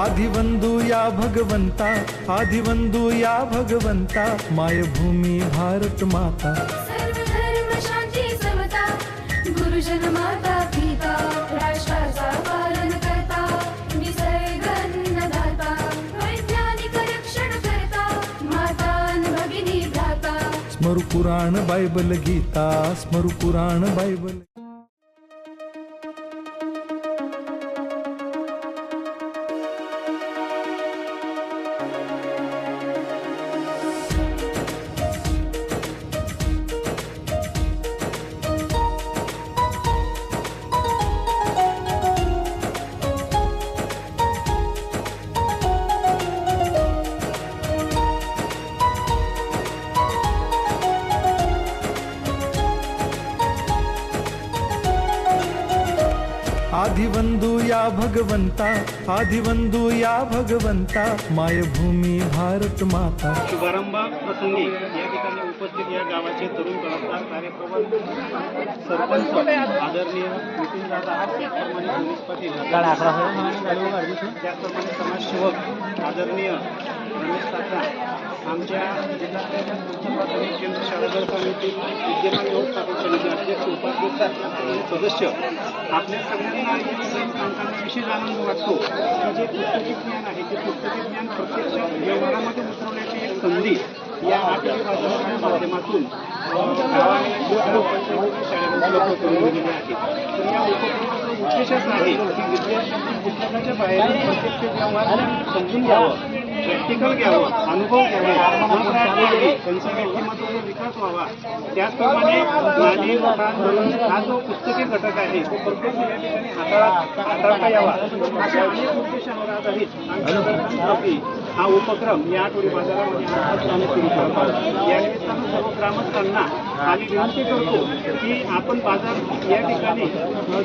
भगवंता आदिवंदू या भगवंता मायभूमी भारत माता। सर्वधर्म शांती समता गुरुजन माता पिता राष्ट्राचा पालन करता निसर्ग अन्नदाता वैज्ञानिक रक्षण करता माता न भगिनी भ्राता। स्मरु पुराण बायबल गीता स्मरु पुराण बायबल आदिवंदू या भगवंता आदिवंदू या भगवंता मायभूमी भारत माता. शुभारंभ प्रसंगी या ठिकाणी उपस्थित या गावाचे तरुण कलाकार कार्यप्रबंध सरपंच आदरणीय नितीन दादा त्याचप्रमाणे पोलीस पाटील त्याचप्रमाणे समाजसेवक आदरणीय रमेश काका आमच्या केंद्र शाळा समिती विद्यमान व्यवस्थापन समिती अध्यक्ष उपाध्यक्ष सदस्य. आपल्या सगळ्यांना सांगताना विशेष आनंद वाटतो की जे पुस्तकी ज्ञान आहे ते पुस्तकी ज्ञान प्रत्यक्ष व्यवहारामध्ये उतरवण्याची एक संधी या आठवडी बाजाराच्या माध्यमातून गावाने उपलब्ध करून दिलेली आहे तर या उपक्रमाचं उद्देश असा आहे की विद्यार्थ्यांनी पुस्तकाच्या बाहेर प्रत्यक्ष व्यवहार समजून घ्यावं. प्रॅक्टिकल घ्यावं अनुभव घ्यावे मनोराट त्यांचा व्यक्तिमत्वाचा विकास व्हावा त्याचप्रमाणे प्राणी लोकांकडून हा जो पुस्तकी घटक आहे तो प्रत्येक या ठिकाणी हाताळा हाताळता यावा अशा अनेक उद्देशांवर आधारित आमच्या ट्रॉफी हा उपक्रम या आठवडी बाजारामध्ये आजपासून सुरू करत. आहोत या सर्व ग्रामस्थांना आम्ही विनंती करतो की आपण बाजार या ठिकाणी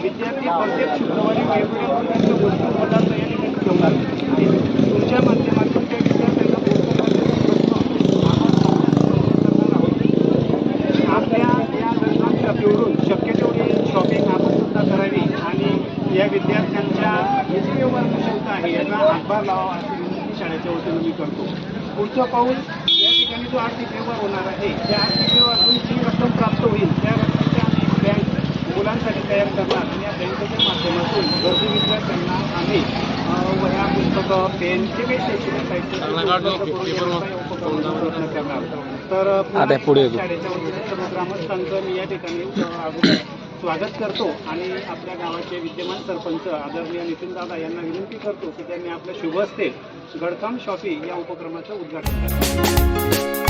विद्यार्थी प्रत्येक शुक्रवारी वेगवेगळ्या प्रकारच्या वस्तू पदार्थ या ठिकाणी ठेवणार. आणि तुमच्या माध्यमातून त्या विद्यार्थ्यांना पोहोचवण्याचा आपल्या या लग्नाच्या पिवळून शक्य तेवढी शॉपिंग आपण सुद्धा करावी आणि या विद्यार्थ्यांच्या हे जे व्यवहार कुशलता आहे यांना हातभार लावा अशी शाळेच्या वतीनं मी करतो. पुढचं पाऊल या ठिकाणी जो आर्थिक व्यवहार होणार आहे त्या आर्थिक व्यवहारातून जी रक्कम प्राप्त होईल त्या रकमेची आम्ही बँक मुलांसाठी तयार करणार आणि या बँकेच्या माध्यमातून गरजू विद्यार्थ्यांना आम्ही वह्या पुस्तकं पेन जे काही शैक्षणिक साहित्य प्रयत्न करणार. तर शाळेच्या वतीने सर्व ग्रामस्थांचं मी या ठिकाणी अगोदर स्वागत करतो आणि आपल्या गावाचे विद्यमान सरपंच आदरणीय नितीन दादा यांना विनंती करतो की त्यांनी आपल्या शुभ हस्ते गडकाम शॉपी या उपक्रमाचं उद्घाटन करावं